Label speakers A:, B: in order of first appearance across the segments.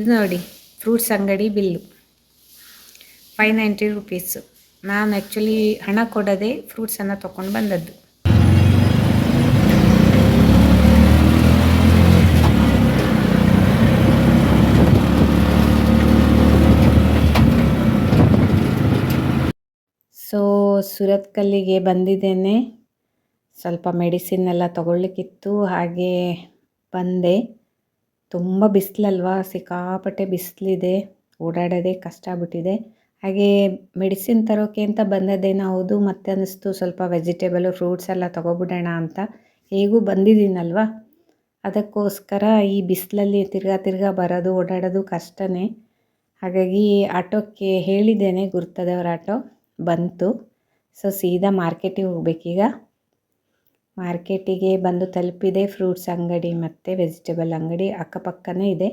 A: ಇದು ನೋಡಿ ಫ್ರೂಟ್ಸ್ ಅಂಗಡಿ ಬಿಲ್ಲು ಫೈವ್ ನೈಂಟಿ ರುಪೀಸು ನಾನು ಆ್ಯಕ್ಚುಲಿ ಹಣ ಕೊಡದೆ ಫ್ರೂಟ್ಸನ್ನು ತೊಗೊಂಡು ಬಂದದ್ದು. ಸೊ ಸುರತ್ಕಲ್ಲಿಗೆ ಬಂದಿದ್ದೇನೆ. ಸ್ವಲ್ಪ ಮೆಡಿಸಿನ್ ಎಲ್ಲ ತಗೊಳ್ಳಿಕ್ಕಿತ್ತು, ಹಾಗೆ ಬಂದೆ. ತುಂಬ ಬಿಸಿಲಲ್ವಾ? ಸಿಕ್ಕಾಪಟ್ಟೆ ಬಿಸಿಲಿದೆ. ಓಡಾಡೋದೇ ಕಷ್ಟ ಆಗ್ಬಿಟ್ಟಿದೆ. ಹಾಗೆ ಮೆಡಿಸಿನ್ ತರೋಕೆ ಅಂತ ಬಂದದ್ದೇನೋ ಹೌದು, ಮತ್ತೆ ಅನ್ನಿಸ್ತು ಸ್ವಲ್ಪ ವೆಜಿಟೇಬಲು, ಫ್ರೂಟ್ಸ್ ಎಲ್ಲ ತೊಗೊಬಿಡೋಣ ಅಂತ. ಹೇಗೂ ಬಂದಿದ್ದೀನಲ್ವ? ಅದಕ್ಕೋಸ್ಕರ ಈ ಬಿಸಿಲಲ್ಲಿ ತಿರ್ಗಾ ತಿರ್ಗಾ ಬರೋದು, ಓಡಾಡೋದು ಕಷ್ಟನೇ. ಹಾಗಾಗಿ ಆಟೋಕ್ಕೆ ಹೇಳಿದ್ದೇನೆ ಗುರ್ತದವ್ರ ಆಟೋ ಬಂತು. ಸೊ ಸೀದಾ ಮಾರ್ಕೆಟಿಗೆ ಹೋಗ್ಬೇಕೀಗ. ಮಾರ್ಕೆಟಿಗೆ ಬಂದು ತಲುಪಿದೆ. ಫ್ರೂಟ್ಸ್ ಅಂಗಡಿ ಮತ್ತು ವೆಜಿಟೇಬಲ್ ಅಂಗಡಿ ಅಕ್ಕಪಕ್ಕನೇ ಇದೆ.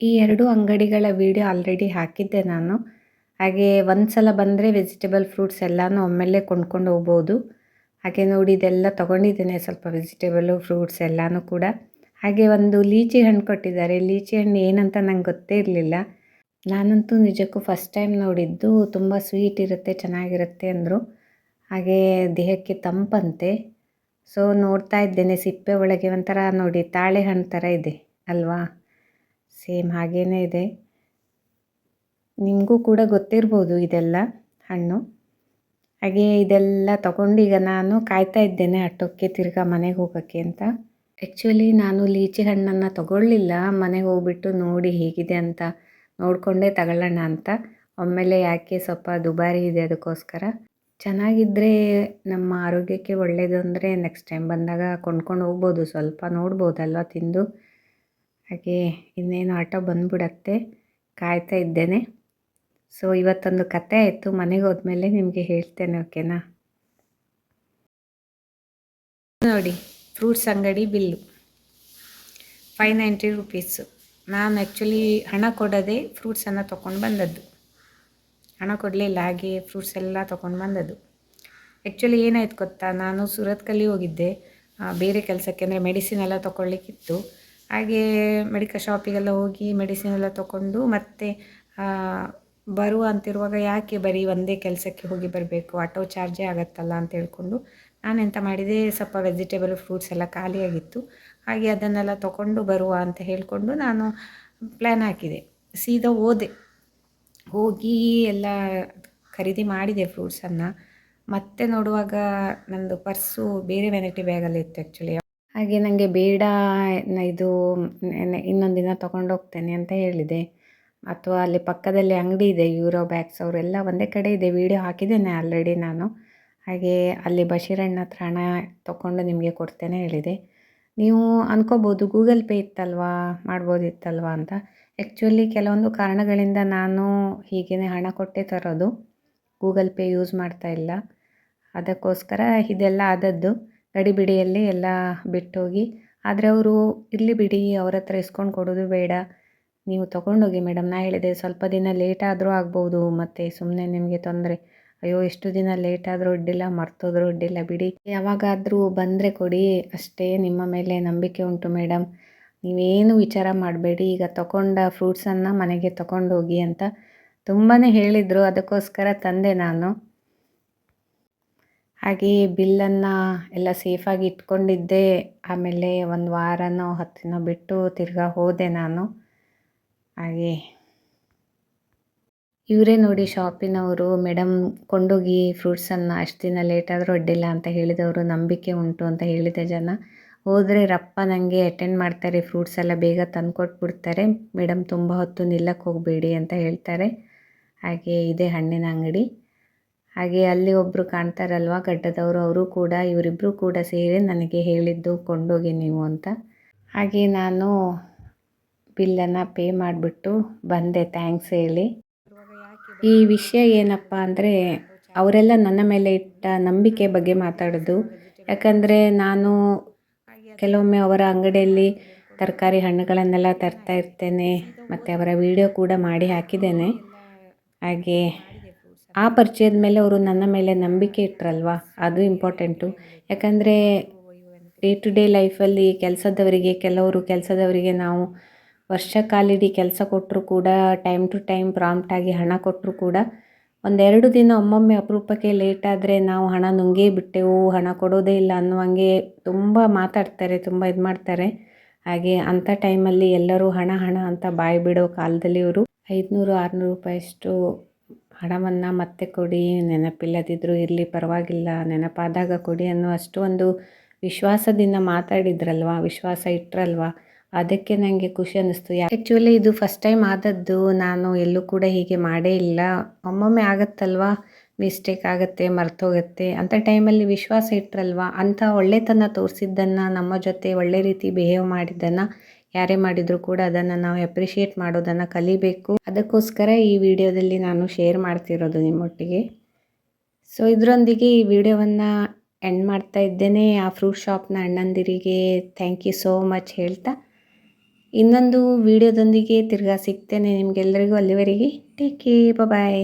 A: ಈ ಎರಡು ಅಂಗಡಿಗಳ ವಿಡಿಯೋ ಆಲ್ರೆಡಿ ಹಾಕಿದ್ದೆ ನಾನು. ಹಾಗೆ ಒಂದು ಸಲ ಬಂದರೆ ವೆಜಿಟೇಬಲ್ ಫ್ರೂಟ್ಸ್ ಎಲ್ಲನೂ ಒಮ್ಮೆಲೆ ಕೊಂಡ್ಕೊಂಡು ಹೋಗ್ಬೋದು. ಹಾಗೆ ನೋಡಿ ಇದೆಲ್ಲ ತೊಗೊಂಡಿದ್ದೇನೆ ಸ್ವಲ್ಪ ವೆಜಿಟೇಬಲು ಫ್ರೂಟ್ಸ್ ಎಲ್ಲನೂ ಕೂಡ. ಹಾಗೆ ಒಂದು ಲೀಚಿ ಹಣ್ಣು ಕೊಟ್ಟಿದ್ದಾರೆ. ಲೀಚಿ ಹಣ್ಣು ಏನಂತ ನಂಗೆ ಗೊತ್ತೇ ಇರಲಿಲ್ಲ. ನಾನಂತೂ ನಿಜಕ್ಕೂ ಫಸ್ಟ್ ಟೈಮ್ ನೋಡಿದ್ದು. ತುಂಬ ಸ್ವೀಟ್ ಇರುತ್ತೆ, ಚೆನ್ನಾಗಿರುತ್ತೆ ಅಂದರು. ಹಾಗೆ ದೇಹಕ್ಕೆ ತಂಪಂತೆ. ಸೊ ನೋಡ್ತಾ ಇದ್ದೇನೆ, ಸಿಪ್ಪೆ ಒಳಗೆ ಒಂಥರ ನೋಡಿ ತಾಳೆಹಣ್ಣು ಥರ ಇದೆ ಅಲ್ವಾ? ಸೇಮ್ ಹಾಗೇ ಇದೆ. ನಿಮಗೂ ಕೂಡ ಗೊತ್ತಿರ್ಬೋದು ಇದೆಲ್ಲ ಹಣ್ಣು. ಹಾಗೆ ಇದೆಲ್ಲ ತಗೊಂಡು ಈಗ ನಾನು ಕಾಯ್ತಾ ಇದ್ದೇನೆ ಆಟೋಕ್ಕೆ ತಿರ್ಗಾ ಮನೆಗೆ ಹೋಗೋಕ್ಕೆ ಅಂತ. ಆ್ಯಕ್ಚುಲಿ ನಾನು ಲೀಚಿ ಹಣ್ಣನ್ನು ತಗೊಳ್ಳಿಲ್ಲ, ಮನೆಗೆ ಹೋಗ್ಬಿಟ್ಟು ನೋಡಿ ಹೇಗಿದೆ ಅಂತ ನೋಡಿಕೊಂಡೇ ತಗೊಳ್ಳೋಣ ಅಂತ. ಒಮ್ಮೆಲೆ ಯಾಕೆ ಸ್ವಲ್ಪ ದುಬಾರಿ ಇದೆ ಅದಕ್ಕೋಸ್ಕರ. ಚೆನ್ನಾಗಿದ್ದರೆ ನಮ್ಮ ಆರೋಗ್ಯಕ್ಕೆ ಒಳ್ಳೆಯದು ಅಂದರೆ ನೆಕ್ಸ್ಟ್ ಟೈಮ್ ಬಂದಾಗ ಕೊಂಡ್ಕೊಂಡು ಹೋಗ್ಬೋದು. ಸ್ವಲ್ಪ ನೋಡ್ಬೋದಲ್ವ ತಿಂದು? ಹಾಗೆ ಇನ್ನೇನು ಆಟೋ ಬಂದುಬಿಡತ್ತೆ. ಕಾಯ್ತಾ ಇದ್ದೇನೆ. ಸೊ ಇವತ್ತೊಂದು ಕತೆ ಆಯಿತು. ಮನೆಗೆ ಹೋದ್ಮೇಲೆ ನಿಮಗೆ ಹೇಳ್ತೇನೆ ಓಕೆನಾ ನೋಡಿ, ಫ್ರೂಟ್ಸ್ ಅಂಗಡಿ ಬಿಲ್ಲು. ಫೈವ್ ನೈಂಟಿ ರುಪೀಸು ನಾನು ಆ್ಯಕ್ಚುಲಿ ಹಣ ಕೊಡದೆ ಫ್ರೂಟ್ಸನ್ನು ತೊಗೊಂಡು ಬಂದದ್ದು. ಹಣ ಕೊಡಲಿಲ್ಲ ಹಾಗೆ ಫ್ರೂಟ್ಸ್ ಎಲ್ಲ ತೊಗೊಂಡು ಬಂದದ್ದು. ಆ್ಯಕ್ಚುಲಿ ಏನಾಯ್ತು ಗೊತ್ತಾ? ನಾನು ಸುರತ್ಕಲ್ಲಿ ಹೋಗಿದ್ದೆ. ಬೇರೆ ಕೆಲಸಕ್ಕೆ ಅಂದರೆ ಮೆಡಿಸಿನ್ ಎಲ್ಲ ತೊಗೊಳ್ಲಿಕ್ಕಿತ್ತು ಹಾಗೆ ಮೆಡಿಕಲ್ ಶಾಪಿಗೆಲ್ಲ ಹೋಗಿ ಮೆಡಿಸಿನ್ ಎಲ್ಲ ತೊಗೊಂಡು ಮತ್ತೆ ಬರುವ ಅಂತಿರುವಾಗ ಯಾಕೆ ಬರೀ ಒಂದೇ ಕೆಲಸಕ್ಕೆ ಹೋಗಿ ಬರಬೇಕು? ಆಟೋ ಚಾರ್ಜೇ ಆಗತ್ತಲ್ಲ ಅಂತ ಹೇಳ್ಕೊಂಡು ನಾನೆಂತ ಮಾಡಿದೆ? ಸ್ವಲ್ಪ ವೆಜಿಟೇಬಲ್ ಫ್ರೂಟ್ಸ್ ಎಲ್ಲ ಖಾಲಿಯಾಗಿತ್ತು. ಹಾಗೆ ಅದನ್ನೆಲ್ಲ ತೊಗೊಂಡು ಬರುವ ಅಂತ ಹೇಳಿಕೊಂಡು ನಾನು ಪ್ಲ್ಯಾನ್ ಹಾಕಿದೆ. ಸೀದಾ ಹೋದೆ. ಹೋಗಿ ಎಲ್ಲ ಖರೀದಿ ಮಾಡಿದೆ ಫ್ರೂಟ್ಸನ್ನು ಮತ್ತೆ ನೋಡುವಾಗ ನಂದು ಪರ್ಸು ಬೇರೆ ವೆನೈಟಿ ಬ್ಯಾಗಲ್ಲಿ ಇತ್ತು ಆ್ಯಕ್ಚುಲಿ ಹಾಗೆ ನನಗೆ ಬೇಡ ಇದು ಇನ್ನೊಂದು ದಿನ ತೊಗೊಂಡು ಹೋಗ್ತೇನೆ ಅಂತ ಹೇಳಿದೆ. ಅಥವಾ ಅಲ್ಲಿ ಪಕ್ಕದಲ್ಲಿ ಅಂಗಡಿ ಇದೆ ಯೂರೋ ಬ್ಯಾಗ್ಸ್ ಅವರೆಲ್ಲ ಒಂದೇ ಕಡೆ ಇದೆ. ವಿಡಿಯೋ ಹಾಕಿದ್ದೇನೆ ಆಲ್ರೆಡಿ ನಾನು. ಹಾಗೆ ಅಲ್ಲಿ ಬಶೀರಣ್ಣ ಹತ್ರ ಹಣ ತೊಗೊಂಡು ನಿಮಗೆ ಕೊಡ್ತೇನೆ ಹೇಳಿದೆ. ನೀವು ಅಂದ್ಕೋಬೋದು ಗೂಗಲ್ ಪೇ ಇತ್ತಲ್ವಾ? ಮಾಡ್ಬೋದಿತ್ತಲ್ವಾ ಅಂತ. ಆ್ಯಕ್ಚುಲಿ ಕೆಲವೊಂದು ಕಾರಣಗಳಿಂದ ನಾನು ಹೀಗೇ ಹಣ ಕೊಟ್ಟೇ ತರೋದು. ಗೂಗಲ್ ಪೇ ಯೂಸ್ ಮಾಡ್ತಾ ಇಲ್ಲ. ಅದಕ್ಕೋಸ್ಕರ ಇದೆಲ್ಲ ಆದದ್ದು. ಗಡಿಬಿಡಿಯಲ್ಲಿ ಎಲ್ಲ ಬಿಟ್ಟೋಗಿ. ಆದರೆ ಅವರು, ಇರಲಿ ಬಿಡಿ, ಅವ್ರ ಹತ್ರ ಇಸ್ಕೊಂಡು ಕೊಡೋದು ಬೇಡ. ನೀವು ತೊಗೊಂಡೋಗಿ ಮೇಡಮ್, ನಾ ಹೇಳಿದೆ ಸ್ವಲ್ಪ ದಿನ ಲೇಟ್ ಆದರೂ ಆಗ್ಬೋದು. ಮತ್ತು ಸುಮ್ಮನೆ ನಿಮಗೆ ತೊಂದರೆ. ಅಯ್ಯೋ ಎಷ್ಟು ದಿನ ಲೇಟ್ ಆದರೂ ಅಡ್ಡಿಲ್ಲ ಮರ್ತೋದ್ರೂ ಅಡ್ಡಿಲ್ಲ ಬಿಡಿ. ಯಾವಾಗಾದರೂ ಬಂದರೆ ಕೊಡಿ. ಅಷ್ಟೇ ನಿಮ್ಮ ಮೇಲೆ ನಂಬಿಕೆ ಉಂಟು ಮೇಡಮ್. ನೀವೇನು ವಿಚಾರ ಮಾಡಬೇಡಿ, ಈಗ ತಗೊಂಡ ಫ್ರೂಟ್ಸನ್ನು ಮನೆಗೆ ತಗೊಂಡೋಗಿ ಅಂತ ತುಂಬಾ ಹೇಳಿದರು. ಅದಕ್ಕೋಸ್ಕರ ತಂದೆ ನಾನು. ಹಾಗೆಯೇ ಬಿಲ್ಲನ್ನು ಎಲ್ಲ ಸೇಫಾಗಿ ಇಟ್ಕೊಂಡಿದ್ದೆ. ಆಮೇಲೆ ಒಂದು ವಾರನೋ ಹತ್ತಿನೋ ಬಿಟ್ಟು ತಿರ್ಗಾ ಹೋದೆ ನಾನು. ಹಾಗೆ ಇವರೇ ನೋಡಿ ಶಾಪಿನವರು ಮೇಡಮ್ ಕೊಂಡೋಗಿ ಫ್ರೂಟ್ಸನ್ನು ಅಷ್ಟು ದಿನ ಲೇಟಾದರೂ ಅಡ್ಡಿಲ್ಲ ಅಂತ ಹೇಳಿದವರು ನಂಬಿಕೆ ಉಂಟು ಅಂತ ಹೇಳಿದ ಜನ. ಹೋದರೆ ರಪ್ಪ ನನಗೆ ಅಟೆಂಡ್ ಮಾಡ್ತಾರೆ ಫ್ರೂಟ್ಸ್ ಎಲ್ಲ ಬೇಗ ತಂದು ಕೊಟ್ಬಿಡ್ತಾರೆ. ಮೇಡಮ್ ತುಂಬ ಹೊತ್ತು ನಿಲ್ಲಕ್ಕೆ ಹೋಗಬೇಡಿ ಅಂತ ಹೇಳ್ತಾರೆ. ಹಾಗೆ ಇದೆ ಹಣ್ಣಿನ ಅಂಗಡಿ. ಹಾಗೆ ಅಲ್ಲಿ ಒಬ್ಬರು ಕಾಣ್ತಾರಲ್ವ, ಗಡ್ಡದವರು, ಅವರು ಕೂಡ ಇವರಿಬ್ಬರು ಕೂಡ ಸೇರಿ ನನಗೆ ಹೇಳಿದ್ದು ಕೊಂಡೋಗಿ ನೀವು ಅಂತ. ಹಾಗೆ ನಾನು ಬಿಲ್ಲನ್ನು ಪೇ ಮಾಡಿಬಿಟ್ಟು ಬಂದೆ ಥ್ಯಾಂಕ್ಸ್ ಹೇಳಿ. ಈ ವಿಷಯ ಏನಪ್ಪ ಅಂದರೆ, ಅವರೆಲ್ಲ ನನ್ನ ಮೇಲೆ ಇಟ್ಟ ನಂಬಿಕೆ ಬಗ್ಗೆ ಮಾತಾಡೋದು. ಯಾಕಂದರೆ ನಾನು ಕೆಲವೊಮ್ಮೆ ಅವರ ಅಂಗಡಿಯಲ್ಲಿ ತರಕಾರಿ ಹಣ್ಣುಗಳನ್ನೆಲ್ಲ ತರ್ತಾ ಇರ್ತೇನೆ. ಮತ್ತು ಅವರ ವಿಡಿಯೋ ಕೂಡ ಮಾಡಿ ಹಾಕಿದ್ದೇನೆ. ಹಾಗೆ ಆ ಪರಿಚಯದ ಮೇಲೆ ಅವರು ನನ್ನ ಮೇಲೆ ನಂಬಿಕೆ ಇಟ್ಟರಲ್ವ ಅದು ಇಂಪಾರ್ಟೆಂಟು ಯಾಕಂದರೆ ಡೇ ಟು ಡೇ ಲೈಫಲ್ಲಿ ಕೆಲಸದವರಿಗೆ, ಕೆಲವರು ಕೆಲಸದವರಿಗೆ ನಾವು ವರ್ಷ ಕಾಲಿಡಿ ಕೆಲಸ ಕೊಟ್ಟರು ಕೂಡ ಟೈಮ್ ಟು ಟೈಮ್ ಪ್ರಾಂಪ್ಟಾಗಿ ಹಣ ಕೊಟ್ಟರು ಕೂಡ ಒಂದೆರಡು ದಿನ ಒಮ್ಮೊಮ್ಮೆ ಅಪರೂಪಕ್ಕೆ ಲೇಟ್ ಆದರೆ ನಾವು ಹಣ ನುಂಗೇ ಬಿಟ್ಟೆವು, ಹಣ ಕೊಡೋದೇ ಇಲ್ಲ ಅನ್ನುವಂಗೆ ತುಂಬ ಮಾತಾಡ್ತಾರೆ, ತುಂಬ ಇದು ಮಾಡ್ತಾರೆ. ಹಾಗೆ ಅಂಥ ಟೈಮಲ್ಲಿ ಎಲ್ಲರೂ ಹಣ ಹಣ ಅಂತ ಬಾಯಿ ಬಿಡೋ ಕಾಲದಲ್ಲಿ ಇವರು ಐದುನೂರು, ಆರುನೂರು ರೂಪಾಯಿಯಷ್ಟು ಹಣವನ್ನು ಮತ್ತೆ ಕೊಡಿ ನೆನಪಿಲ್ಲದಿದ್ದರೂ ಇರಲಿ, ಪರವಾಗಿಲ್ಲ, ನೆನಪಾದಾಗ ಕೊಡಿ ಅನ್ನೋ ಅಷ್ಟು ಒಂದು ವಿಶ್ವಾಸದಿಂದ ಮಾತಾಡಿದ್ರಲ್ವ, ವಿಶ್ವಾಸ ಇಟ್ರಲ್ವ? ಅದಕ್ಕೆ ನನಗೆ ಖುಷಿ ಅನ್ನಿಸ್ತು. ಆ್ಯಕ್ಚುಲಿ ಇದು ಫಸ್ಟ್ ಟೈಮ್ ಆದದ್ದು. ನಾನು ಎಲ್ಲೂ ಕೂಡ ಹೀಗೆ ಮಾಡೇ ಇಲ್ಲ. ಒಮ್ಮೊಮ್ಮೆ ಆಗುತ್ತಲ್ವಾ? ಮಿಸ್ಟೇಕ್ ಆಗುತ್ತೆ, ಮರ್ತೋಗುತ್ತೆ. ಅಂಥ ಟೈಮಲ್ಲಿ ವಿಶ್ವಾಸ ಇಟ್ಟರಲ್ವಾ ಅಂಥ ಒಳ್ಳೆತನ ತೋರಿಸಿದ್ದನ್ನು, ನಮ್ಮ ಜೊತೆ ಒಳ್ಳೆ ರೀತಿ ಬಿಹೇವ್ ಮಾಡಿದ್ದನ್ನು, ಯಾರೇ ಮಾಡಿದರೂ ಕೂಡ ಅದನ್ನು ನಾವು ಎಪ್ರಿಷಿಯೇಟ್ ಮಾಡೋದನ್ನು ಕಲಿಬೇಕು. ಅದಕ್ಕೋಸ್ಕರ ಈ ವಿಡಿಯೋದಲ್ಲಿ ನಾನು ಶೇರ್ ಮಾಡ್ತಿರೋದು ನಿಮ್ಮೊಟ್ಟಿಗೆ. ಸೊ ಇದರೊಂದಿಗೆ ಈ ವಿಡಿಯೋವನ್ನು ಎಂಡ್ ಮಾಡ್ತಾ ಇದ್ದೇನೆ. ಆ ಫ್ರೂಟ್ ಶಾಪ್ನ ಅಣ್ಣಂದಿರಿಗೆ ಥ್ಯಾಂಕ್ ಯು ಸೋ ಮಚ್ ಹೇಳ್ತಾ ಇನ್ನೊಂದು ವಿಡಿಯೋದೊಂದಿಗೆ ತಿರ್ಗಾ ಸಿಗ್ತೇನೆ ನಿಮಗೆಲ್ಲರಿಗೂ ಅಲ್ಲಿವರೆಗೆ ಟೇಕ್ ಕೇ ಬಾಯ್